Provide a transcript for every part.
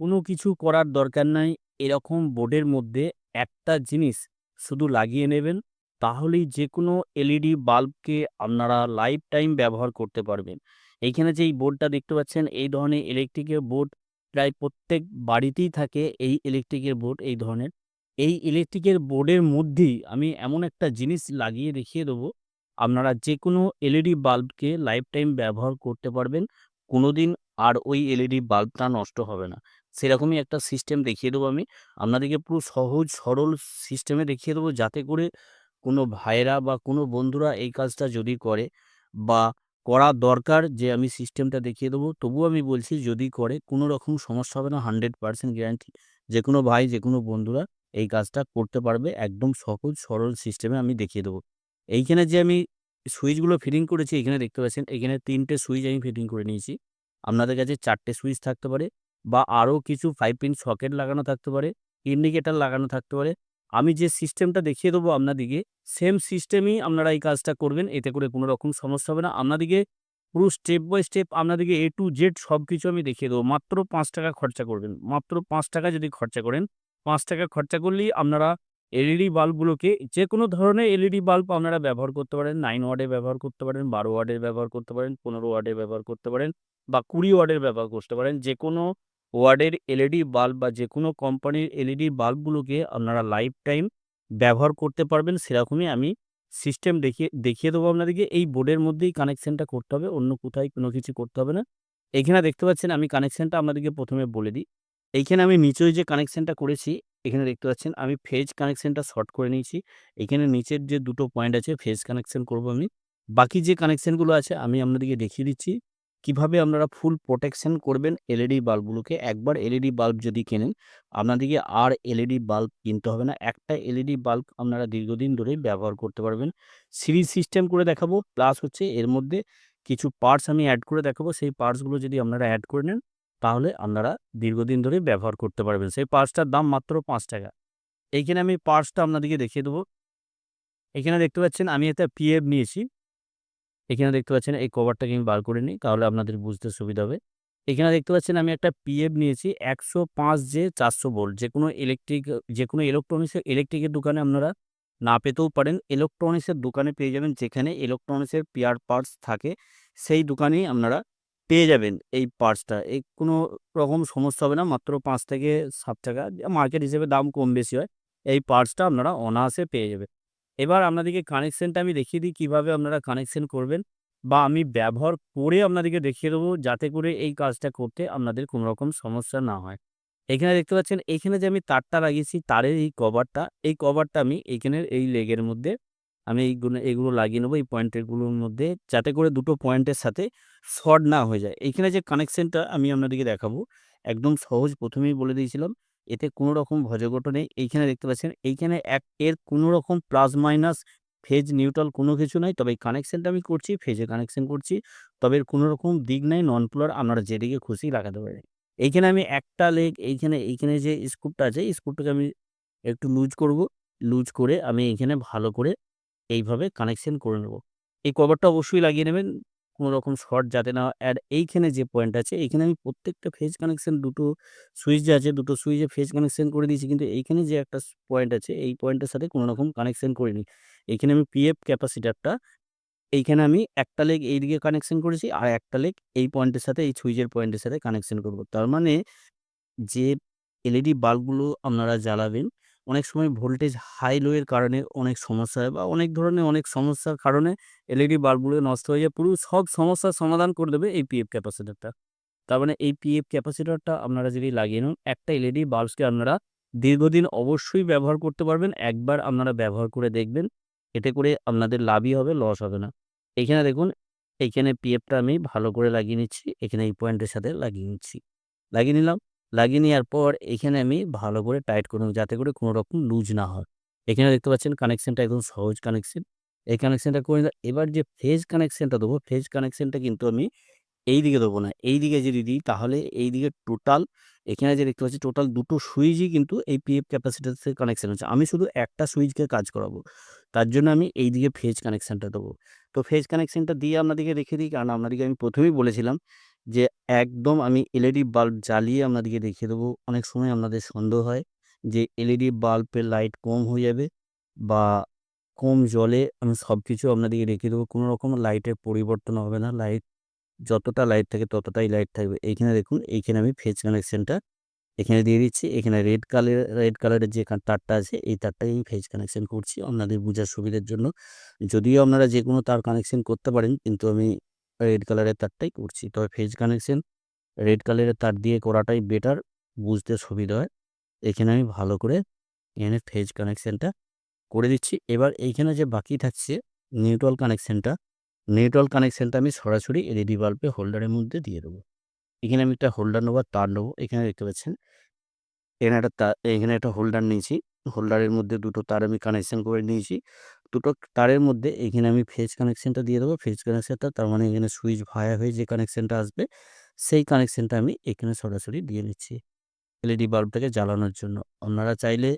কোনো কিছু করার দরকার নাই। এরকম বোর্ডের মধ্যে একটা জিনিস শুধু লাগিয়ে নেবেন। তাহলেই যেকোনো এলইডি বাল্বকে আপনারা লাইফ টাইম ব্যবহার করতে পারবেন। এইখানে যে এই বোর্ডটা দেখতে পাচ্ছেন এই ধরনের ইলেকট্রিকের বোর্ড প্রায় প্রত্যেক বাড়িতেই থাকে এই ইলেকট্রিকের বোর্ড এই ধরনের। এই ইলেকট্রিকের বোর্ডের মধ্যেই আমি এমন একটা জিনিস লাগিয়ে দেখিয়ে দেবো, আপনারা যেকোনো এলইডি বাল্বকে লাইফ টাইম ব্যবহার করতে পারবেন। কোনোদিন আর ওই এলইডি বাল্বটা নষ্ট হবে না। সেরকমই একটা সিস্টেম দেখিয়ে দেবো আমি। আপনাদেরকে পুরো সহজ, সরল সিস্টেমে দেখিয়ে দেবো যাতে করে কোনো ভাইয়েরা বা কোনো বন্ধুরা এই কাজটা যদি করে বা করা দরকার যে আমি সিস্টেমটা দেখিয়ে দেবো। তবুও আমি বলছি যদি করে কোনো রকম সমস্যা হবে না 100% গ্যারান্টি। যে কোনো ভাই যে কোনো বন্ধুরা এই কাজটা করতে পারবে একদম সহজ, সরল সিস্টেমে আমি দেখিয়ে দেবো। এইখানে যে আমি সুইচগুলো ফিটিং করেছি, এখানে দেখতে পাচ্ছেন, এখানে তিনটে সুইচ আমি ফিটিং করে নিয়েছি। আপনাদের কাছে চারটে সুইচ থাকতে পারে বা আরও কিছু 5 পিন সকেট লাগানো থাকতে পারে, ইন্ডিকেটার লাগানো থাকতে পারে। আমি যে সিস্টেমটা দেখিয়ে দেবো আপনাদিকে সেম সিস্টেমেই আপনারা এই কাজটা করবেন। এতে করে কোনো রকম সমস্যা হবে না। আপনাদিকে পুরো স্টেপ বাই স্টেপ আপনাদিকে এ টু জেড সবকিছু আমি দেখিয়ে দেবো। মাত্র পাঁচ টাকা খরচা করবেন। মাত্র পাঁচ টাকা যদি খরচা করেন, পাঁচ টাকা খরচা করলেই আপনারা এলইডি বাল্বগুলোকে যেকোনো ধরনের এলইডি বাল্ব আপনারা ব্যবহার করতে পারেন। 9 ওয়াটের ব্যবহার করতে পারেন, বারো ওয়ার্ডের ব্যবহার করতে পারেন, 15 ওয়াটের ব্যবহার করতে পারেন বা কুড়ি ওয়ার্ডের ব্যবহার করতে পারেন। যেকোনো ওয়াটের এলইডি বাল্ব বা যেকোনো কোম্পানির এলইডি বাল্বগুলোকে আপনারা লাইফ টাইম ব্যবহার করতে পারবেন। সেরকমই আমি সিস্টেম দেখিয়ে দেখিয়ে দেবো আপনাদেরকে। এই বোর্ডের মধ্যেই কানেকশনটা করতে হবে। অন্য কোথায় কোনো কিছু করতে হবে না। এখানে দেখতে পাচ্ছেন আমি কানেকশনটা আপনাদেরকে প্রথমে বলে দিই। এইখানে আমি নিচেও যে কানেকশনটা করেছি, এখানে দেখতে পাচ্ছেন আমি ফেজ কানেকশনটা শর্ট করে নিয়েছি। এখানে নিচের যে দুটো পয়েন্ট আছে ফেজ কানেকশন করব আমি। বাকি যে কানেকশনগুলো আছে, আমি আপনাদেরকে দেখিয়ে দিচ্ছি। কীভাবে আপনারা ফুল প্রোটেকশন করবেন এলইডি বাল্বগুলোকে। একবার এলইডি বাল্ব যদি কেনেন, আপনাদেরকে আর এলইডি বাল্ব কিনতে হবে না। একটা এলইডি বাল্ব আপনারা দীর্ঘদিন ধরেই ব্যবহার করতে পারবেন। সিরিজ সিস্টেম করে দেখাবো, প্লাস হচ্ছে এর মধ্যে কিছু পার্টস আমি অ্যাড করে দেখাবো। সেই পার্টসগুলো যদি আপনারা অ্যাড করে নেন, তাহলে আপনারা দীর্ঘদিন ধরেই ব্যবহার করতে পারবেন। সেই পার্টসটার দাম মাত্র পাঁচ টাকা এইখানে আমি পার্টসটা আপনাদেরকে দেখিয়ে দেবো। এখানে দেখতে পাচ্ছেন আমি একটা পিএফ নিয়েছি। এখানে দেখতে পাচ্ছেন এই কভারটাকে আমি বার করে নিই তাহলে আপনাদের বুঝতে সুবিধা হবে। এখানে দেখতে পাচ্ছেন আমি একটা পিএফ নিয়েছি একশো ১০৫ জে ৪০০ ভোল্ট। যেকোনো ইলেকট্রিক যে কোনো ইলেকট্রনিক্সের ইলেকট্রিকের দোকানে আপনারা না পেতেও পারেন। ইলেকট্রনিক্সের দোকানে পেয়ে যাবেন, যেখানে ইলেকট্রনিক্সের স্পেয়ার পার্টস থাকে, সেই দোকানেই আপনারা পেয়ে যাবেন এই পার্টসটা। এই কোনো রকম সমস্যা হবে না। মাত্র পাঁচ থেকে ৳৭ মার্কেট হিসেবে দাম কম বেশি হয়। এই পার্টসটা আপনারা অনায়াসে পেয়ে যাবেন। এবার আপনাদেরকে কানেকশানটা আমি দেখিয়ে দিই কীভাবে আপনারা কানেকশান করবেন বা আমি ব্যবহার করে আপনাদেরকে দেখিয়ে দেবো যাতে করে এই কাজটা করতে আপনাদের কোনো রকম সমস্যা না হয়। এখানে দেখতে পাচ্ছেন এইখানে যে আমি তারটা লাগিয়েছি তারের এই কভারটা, এই কভারটা আমি এইখানের এই লেগের মধ্যে আমি এইগুলো এগুলো লাগিয়ে নেব এই পয়েন্টেরগুলোর মধ্যে যাতে করে দুটো পয়েন্টের সাথে শর্ট না হয়ে যায়। এইখানে যে কানেকশানটা আমি আপনাদেরকে দেখাবো একদম সহজ প্রথমেই বলে দিয়েছিলাম। এতে কোনো রকম ভজঘট নেই। এইখানে দেখতে পাচ্ছেন, এইখানে এক, এর কোনো রকম প্লাস মাইনাস ফেজ নিউট্রাল কোনো কিছু নাই। তবে কানেকশনটা আমি করছি ফেজে কানেকশন করছি। তবে এর কোনো রকম দিক নাই নন পোলার আপনারা যেদিকে খুশি লাগাতে পারেন। এইখানে আমি একটা লেগ এইখানে এইখানে যে স্ক্রুটা আছে স্কুপটাকে আমি একটু লুজ করব। লুজ করে আমি এইখানে ভালো করে এইভাবে কানেকশন করে নেব। এই কভারটা অবশ্যই লাগিয়ে নেবেন। কোনো রকম শর্ট যাতে না। আর এইখানে যে পয়েন্ট আছে, এইখানে আমি প্রত্যেকটা ফেজ কানেকশন দুটো সুইচ আছে, দুটো সুইচে ফেজ কানেকশন করে দিয়েছি। কিন্তু এইখানে যে একটা পয়েন্ট আছে, এই পয়েন্টের সাথে কোনো রকম কানেকশন করিনি। এইখানে আমি পিএফ ক্যাপাসিটারটা এইখানে আমি একটা লেগ এইদিকে কানেকশন করেছি আর একটা লেগ এই পয়েন্টের সাথে, এই সুইচের পয়েন্টের সাথে কানেকশন করব। তার মানে যে এলইডি বাল্বগুলো আপনারা জ্বালাবেন অনেক সময় ভোল্টেজ হাই লো এর কারণে অনেক সমস্যা হয় বা অনেক ধরনের অনেক সমস্যার কারণে এলইডি বাল্বগুলো নষ্ট হয়ে যায়। পুরো সব সমস্যার সমাধান করে দেবে এই পিএফ ক্যাপাসিটরটা। তার মানে এই পিএফ ক্যাপাসিটরটা আপনারা যদি লাগিয়ে নেন, একটা এলইডি বাল্বকে আপনারা দীর্ঘদিন অবশ্যই ব্যবহার করতে পারবেন। একবার আপনারা ব্যবহার করে দেখবেন। এতে করে আপনাদের লাভই হবে, লস হবে না। এইখানে দেখুন এইখানে পিএফটা আমি ভালো করে লাগিয়ে নিচ্ছি। এখানে এই পয়েন্টের সাথে লাগিয়ে নিচ্ছি। লাগিয়ে নিলাম। লাগিয়ে নেওয়ার পর এখানে আমি ভালো করে টাইট করে যাতে করে কোনো রকম লুজ না হয়। এখানে দেখতে পাচ্ছেন কানেকশানটা একদম সহজ কানেকশান এই কানেকশানটা করে। এবার যে ফেজ কানেকশানটা দেবো ফেজ কানেকশানটা কিন্তু আমি এই দিকে দেবো না। এই দিকে যদি দিই, তাহলে এই দিকে টোটাল এখানে যে দেখতে পাচ্ছি টোটাল দুটো সুইচই কিন্তু এই পিএফ ক্যাপাসিটরের সাথে কানেকশন হচ্ছে। আমি শুধু একটা সুইচকে কাজ করাবো। তার জন্য আমি এইদিকে ফেজ কানেকশানটা দেবো। তো ফেজ কানেকশানটা দিয়ে আপনাদেরকে রেখে দিই, কারণ আপনাদেরকে আমি প্রথমেই বলেছিলাম যে একদম আমি এলইডি বাল্ব জ্বালিয়ে আপনাদেরকে দেখিয়ে দেবো। অনেক সময় আপনাদের সন্দেহ হয় যে এলইডি বাল্বের লাইট কম হয়ে যাবে বা কম জলে আমি সব কিছু আপনাদেরকে দেখিয়ে দেবো। কোনো রকম লাইটের পরিবর্তন হবে না। লাইট যতটা লাইট থাকে ততটাই লাইট থাকবে। এইখানে দেখুন, এইখানে আমি ফেজ কানেকশানটা এখানে দিয়ে দিচ্ছি। এখানে রেড কালার, রেড কালারের যে তারটা আছে, এই তারটাই আমি ফেজ কানেকশান করছি আপনাদের বোঝার সুবিধার জন্য। যদিও আপনারা যে কোনো তার কানেকশান করতে পারেন, কিন্তু আমি রেড কালারের তারটাই করছি। তবে ফেজ কানেকশন রেড কালারের তার দিয়ে করাটাই বেটার বুঝতে সুবিধা হয়। এখানে আমি ভালো করে এখানে ফেজ কানেকশনটা করে দিচ্ছি। এবার এইখানে যে বাকি থাকছে নিউট্রাল কানেকশনটা, নিউট্রাল কানেকশনটা আমি সরাসরি এলইডি বাল্বে হোল্ডারের মধ্যে দিয়ে দেবো। এখানে আমি একটা হোল্ডার নেব তার নেব। এখানে দেখতে পাচ্ছেন এখানে একটা তার এখানে একটা হোল্ডার নিয়েছি। হোল্ডারের মধ্যে দুটো তার আমি কানেকশন করে নিয়েছি। দুটো তারের মধ্যে এখানে আমি ফেজ কানেকশনটা দিয়ে দেবো। ফেজ কানেকশানটা তার মানে এখানে সুইচ ভায়া হয়ে যে কানেকশানটা আসবে সেই কানেকশনটা আমি এখানে সরাসরি দিয়ে দিচ্ছি। এলইডি বাল্বটাকে জ্বালানোর জন্য। আপনারা চাইলে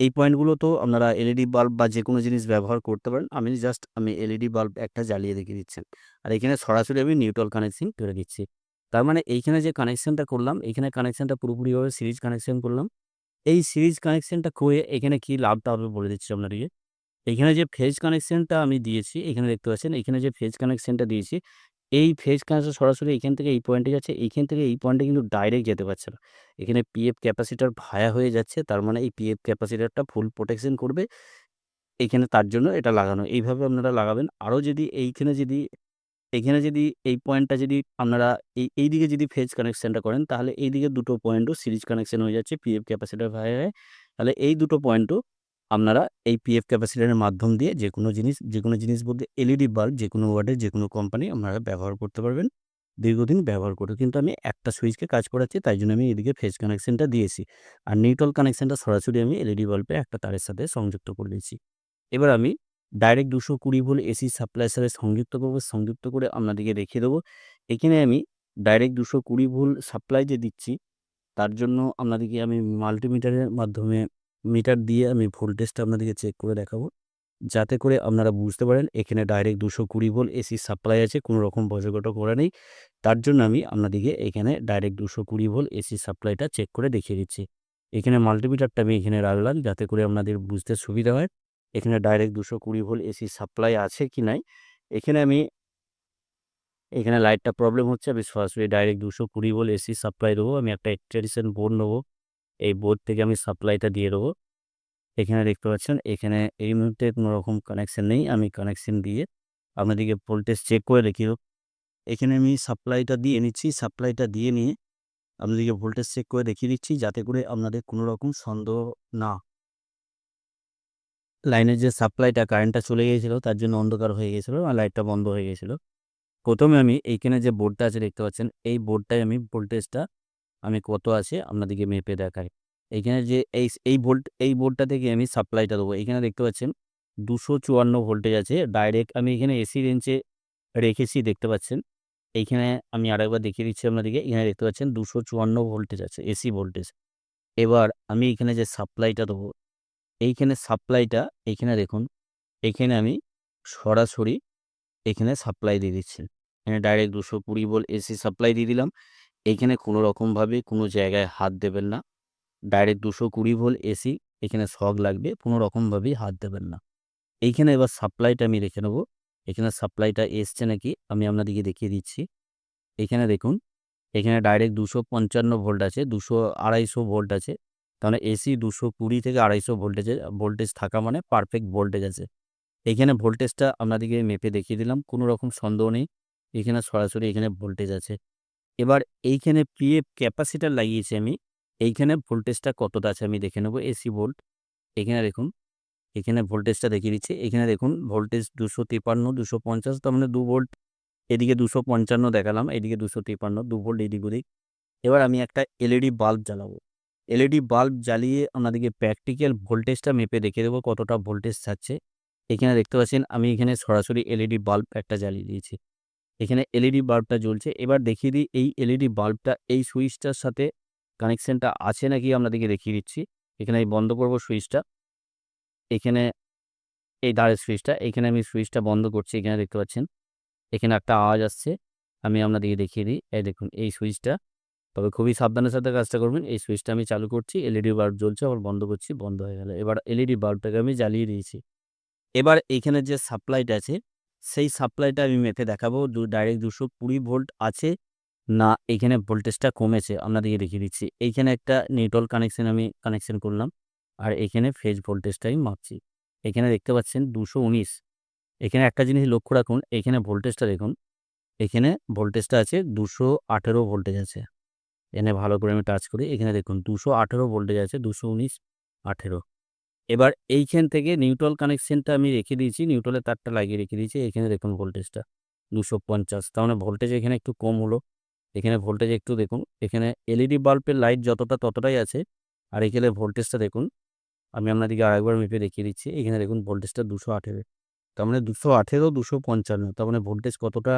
এই পয়েন্টগুলো তো আপনারা এলইডি বাল্ব বা যে কোনো জিনিস ব্যবহার করতে পারেন। আমি জাস্ট আমি এলইডি বাল্ব একটা জ্বালিয়ে দেখিয়ে দিচ্ছি। আর এখানে সরাসরি আমি নিউট্রাল কানেকশন করে দিচ্ছি। তার মানে এইখানে যে কানেকশনটা করলাম, এখানে কানেকশনটা পুরোপুরিভাবে সিরিজ কানেকশন করলাম। এই সিরিজ কানেকশনটা করে এখানে কি লাভটা হবে বলে দিচ্ছি আপনাদেরকে। এখানে যে ফেজ কানেকশানটা আমি দিয়েছি, এখানে দেখতে পাচ্ছেন এখানে যে ফেজ কানেকশনটা দিয়েছি, এই ফেজ কানেকশন সরাসরি এখান থেকে এই পয়েন্টে যাচ্ছে। এইখান থেকে এই পয়েন্টে কিন্তু ডাইরেক্ট যেতে পারছে না। এখানে পিএফ ক্যাপাসিটার ভায়া হয়ে যাচ্ছে। তার মানে এই পিএফ ক্যাপাসিটারটা ফুল প্রোটেকশন করবে। এখানে তার জন্য এটা লাগানো। এইভাবে আপনারা লাগাবেন। আরও যদি এইখানে যদি এখানে যদি এই পয়েন্টটা যদি আপনারা এই এইদিকে যদি ফেজ কানেকশানটা করেন তাহলে এই দিকে দুটো পয়েন্টও সিরিজ কানেকশন হয়ে যাচ্ছে পিএফ ক্যাপাসিটার ভায়া হয়ে। তাহলে এই দুটো পয়েন্টও আপনারা এই পিএফ ক্যাপাসিটারের মাধ্যম দিয়ে যে কোনো জিনিস যে কোনো জিনিস বলতে এলইডি বাল্ব যে কোনো ওয়ার্ডের যে কোনো কোম্পানি আপনারা ব্যবহার করতে পারবেন। দীর্ঘদিন ব্যবহার করে। কিন্তু আমি একটা সুইচকে কাজ করাচ্ছি, তাই জন্য আমি এদিকে ফেজ কানেকশনটা দিয়েছি। আর নিউট্রাল কানেকশনটা সরাসরি আমি এলইডি বাল্বে একটা তারের সাথে সংযুক্ত করে দিয়েছি। এবার আমি ডাইরেক্ট 220 ভোল্ট এসি সাপ্লাইয়ের সাথে সংযুক্ত করব। সংযুক্ত করে আপনাদেরকে দেখিয়ে দেবো। এখানে আমি ডাইরেক্ট 220 ভোল্ট সাপ্লাই যে দিচ্ছি, তার জন্য আপনাদেরকে আমি মাল্টিমিটারের মাধ্যমে মিটার দিয়ে আমি ভোল্টেজটা আপনাদেরকে চেক করে দেখাবো। যাতে করে আপনারা বুঝতে পারেন, এখানে ডাইরেক্ট 220 ভোল্ট এসি সাপ্লাই আছে। কোনো রকম বজগট করা নেই। তার জন্য আমি আপনাদেরকে এখানে ডাইরেক্ট 220 ভোল্ট এসি সাপ্লাইটা চেক করে দেখিয়ে দিচ্ছি। এখানে মাল্টিমিটারটা আমি এখানে রাখলাম, যাতে করে আপনাদের বুঝতে সুবিধা হয়। এখানে ডাইরেক্ট 220 ভোল্ট এসি সাপ্লাই আছে কি নাই এখানে আমি, এখানে লাইটটা প্রবলেম হচ্ছে। আমি সরাসরি ডাইরেক্ট 220 ভোল্ট এসি সাপ্লাই দেবো। আমি একটা এক্সটেনশন বোর্ড নেব। এই বোর্ড থেকে আমি সাপ্লাইটা দিয়ে দেবো। এখানে দেখতে পাচ্ছেন, এখানে এই মুহূর্তে কোনো রকম কানেকশন নেই। আমি কানেকশন দিয়ে আপনাদেরকে ভোল্টেজ চেক করে দেবো। এখানে আমি সাপ্লাইটা দিয়ে নিচ্ছি। সাপ্লাইটা দিয়ে নিয়ে আপনাদেরকে ভোল্টেজ চেক করে দেখিয়ে দিচ্ছি যাতে করে আপনাদের কোনো রকম সন্দেহ না লাইনের যে সাপ্লাইটা কারেন্টটা চলে গিয়েছিল, তার জন্য অন্ধকার হয়ে গিয়েছিল আর লাইটটা বন্ধ হয়ে গিয়েছিল। প্রথমে আমি এইখানে যে বোর্ডটা আছে দেখতে পাচ্ছেন, এই বোর্ডটায় আমি ভোল্টেজটা আমি কত আছে আপনাদেরকে মেপে দেখাই। এইখানে যে এই এই ভোল্ট এই বোর্ডটা থেকে আমি সাপ্লাইটা দেবো। এখানে দেখতে পাচ্ছেন 254 ভোল্টেজ আছে। ডাইরেক্ট আমি এখানে এসি রেঞ্জে রেখেছি দেখতে পাচ্ছেন। এইখানে আমি আরেকবার দেখিয়ে দিচ্ছি আপনাদেরকে। এখানে দেখতে পাচ্ছেন 254 ভোল্টেজ আছে এসি ভোল্টেজ। এবার আমি এখানে যে সাপ্লাইটা দেবো, এইখানে সাপ্লাইটা এইখানে দেখুন, এখানে আমি সরাসরি এখানে সাপ্লাই দিয়ে দিচ্ছি। এখানে ডাইরেক্ট 220 ভোল্ট এসি সাপ্লাই দিয়ে দিলাম। এইখানে কোনো রকমভাবে কোনো জায়গায় হাত দেবেন না। ডাইরেক্ট 220 ভোল্ট এসি এখানে শক লাগবে। কোনো রকমভাবেই হাত দেবেন না। এইখানে এবার সাপ্লাইটা আমি রেখে নেব। এখানে সাপ্লাইটা এসছে নাকি আমি আপনাদেরকে দেখিয়ে দিচ্ছি। এখানে দেখুন, এখানে ডাইরেক্ট 255 ভোল্ট আছে, দুশো আড়াইশো ভোল্ট আছে। তাহলে এসি দুশো কুড়ি থেকে 250 ভোল্টেজে ভোল্টেজ থাকা মানে পারফেক্ট ভোল্টেজ আছে। এইখানে ভোল্টেজটা আপনাদেরকে মেপে দেখিয়ে দিলাম। কোনো রকম সন্দেহ নেই। এখানে সরাসরি এখানে ভোল্টেজ আছে। এবার এইখানে পিএফ ক্যাপাসিটার লাগিয়েছি আমি। এইখানে ভোল্টেজটা কতটা আছে আমি দেখে নেব এসি ভোল্ট। এখানে দেখুন, এখানে ভোল্টেজটা দেখিয়ে দিচ্ছি। এখানে দেখুন ভোল্টেজ 253, 250 তার মানে দু ভোল্ট। এদিকে 255 দেখালাম, এদিকে 253, 2 ভোল্ট এদিক ওদিক। এবার আমি একটা এলইডি বাল্ব জ্বালাবো। এলইডি বাল্ব জ্বালিয়ে আপনাদেরকে প্র্যাকটিক্যাল ভোল্টেজটা মেপে দেখিয়ে দেবো কতটা ভোল্টেজ যাচ্ছে। এখানে দেখতে পাচ্ছেন আমি এখানে সরাসরি এলইডি বাল্ব একটা জ্বালিয়ে দিয়েছি। এখানে এলইডি বাল্বটা জ্বলছে। এবার দেখিয়ে দিই এই এলইডি বাল্বটা এই সুইচটার সাথে কানেকশনটা আছে নাকি আপনাদেরকে দেখিয়ে দিচ্ছি। এখানে আমি বন্ধ করব সুইচটা। এখানে এই দাঁড়ের সুইচটা। এখানে আমি সুইচটা বন্ধ করছি। এখানে দেখতে পাচ্ছেন। এখানে একটা আওয়াজ আসছে। আমি আপনাদেরকে দেখিয়ে দিই এই দেখুন, এই সুইচটা তবে খুবই সাবধানের সাথে কাজটা করবেন এই সুইচটা আমি চালু করছি এলইডি বাল্ব জ্বলছে, আবার বন্ধ করছি, বন্ধ হয়ে গেল এবার এলইডি বাল্বটাকে আমি জ্বালিয়ে দিয়েছি এবার এইখানে যে সাপ্লাইটা আছে সেই সাপ্লাইটা আমি মেপে দেখাবো। দু, ডাইরেক্ট দুশো কুড়ি ভোল্ট আছে। না, এখানে ভোল্টেজটা কমেছে। আপনাদেরকে দেখিয়ে দিচ্ছি। এইখানে একটা নিউট্রাল কানেকশন আমি কানেকশন করলাম। আর এখানে ফেজ ভোল্টেজটা আমি মাপছি। এখানে দেখতে পাচ্ছেন দুশো উনিশ। এখানে একটা জিনিস লক্ষ্য রাখুন, এখানে ভোল্টেজটা দেখুন। এখানে ভোল্টেজটা আছে দুশো আঠেরো ভোল্টেজ আছে। এখানে ভালো করে আমি টাচ করি। এখানে দেখুন দুশো আঠেরো ভোল্টেজ আছে, দুশো উনিশ আঠেরো। এবার এইখান থেকে নিউট্রাল কানেকশনটা আমি রেখে দিয়েছি। নিউট্রালের তারটা লাগিয়ে রেখে দিয়েছি। এখানে দেখুন ভোল্টেজটা দুশো পঞ্চাশ। তার মানে ভোল্টেজ এখানে একটু কম হলো। এখানে ভোল্টেজ একটু দেখুন, এখানে এলইডি বাল্বের লাইট যতটা ততটাই আছে। আর এখানে ভোল্টেজটা দেখুন, আমি আপনাদেরকে আরেকবার মেপে দেখিয়ে দিচ্ছি। এখানে দেখুন ভোল্টেজটা দুশো আঠেরো। তার মানে দুশো আঠেরো, দুশো পঞ্চান্ন। তার মানে ভোল্টেজ কতটা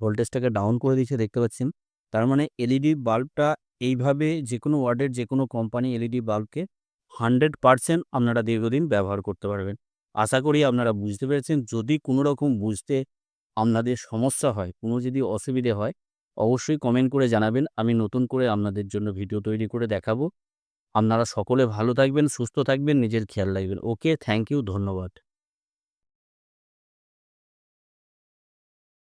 ভোল্টেজটাকে ডাউন করে দিয়েছে দেখতে পাচ্ছেন। তার মানে এলইডি বাল্বটা এইভাবে যে কোনো ওয়ার্ডের যে কোনো কোম্পানি এলইডি বাল্বকে হান্ড্রেড পারসেন্ট আপনারা দীর্ঘদিন ব্যবহার করতে পারবেন। আশা করি আপনারা বুঝতে পেরেছেন। যদি কোনো রকম বুঝতে আপনাদের সমস্যা হয়, কোনো যদি অসুবিধে হয়, অবশ্যই কমেন্ট করে জানাবেন। আমি নতুন করে আপনাদের জন্য ভিডিও তৈরি করে দেখাবো। আপনারা সকলে ভালো থাকবেন, সুস্থ থাকবেন, নিজের খেয়াল রাখবেন। ওকে থ্যাংক ইউ ধন্যবাদ।